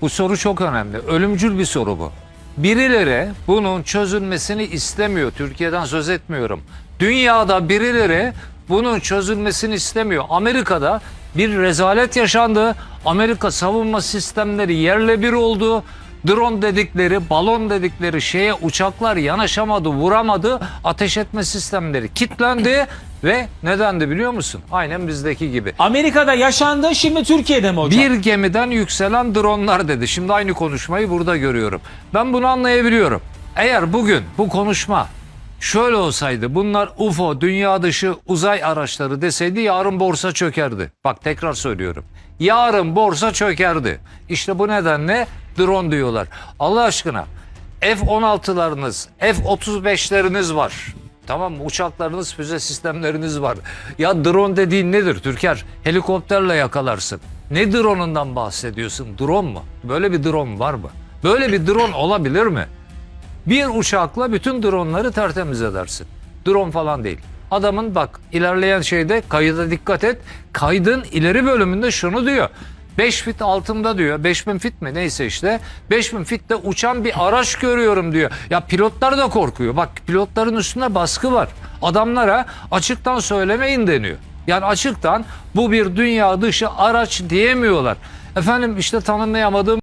Bu soru çok önemli. Ölümcül bir soru bu. Birileri bunun çözülmesini istemiyor. Türkiye'den söz etmiyorum. Dünyada birileri bunun çözülmesini istemiyor. Amerika'da bir rezalet yaşandı. Amerika savunma sistemleri yerle bir oldu. Drone dedikleri, balon dedikleri şeye uçaklar yanaşamadı, vuramadı. Ateş etme sistemleri kilitlendi ve nedendi biliyor musun? Aynen bizdeki gibi. Amerika'da yaşandı şimdi Türkiye'de mi hocam? Bir gemiden yükselen dronlar dedi. Şimdi aynı konuşmayı burada görüyorum. Ben bunu anlayabiliyorum. Eğer bugün bu konuşma şöyle olsaydı bunlar UFO, dünya dışı uzay araçları deseydi yarın borsa çökerdi. Bak tekrar söylüyorum. Yarın borsa çökerdi. İşte bu nedenle drone diyorlar. Allah aşkına F-16'larınız, F-35'leriniz var. Tamam mı? Uçaklarınız, füze sistemleriniz var. Ya drone dediğin nedir Türker? Helikopterle yakalarsın. Ne drone'undan bahsediyorsun? Drone mu? Böyle bir drone var mı? Böyle bir drone olabilir mi? Bir uçakla bütün dronları tertemiz edersin. Drone falan değil. Adamın bak ilerleyen şeyde kayıda dikkat et. Kaydın ileri bölümünde şunu diyor. 5 fit altımda diyor. 5000 fit mi neyse işte. 5000 fitte uçan bir araç görüyorum diyor. Ya pilotlar da korkuyor. Bak pilotların üstünde baskı var. Adamlara açıktan söylemeyin deniyor. Yani açıktan bu bir dünya dışı araç diyemiyorlar. Efendim işte tanımlayamadığım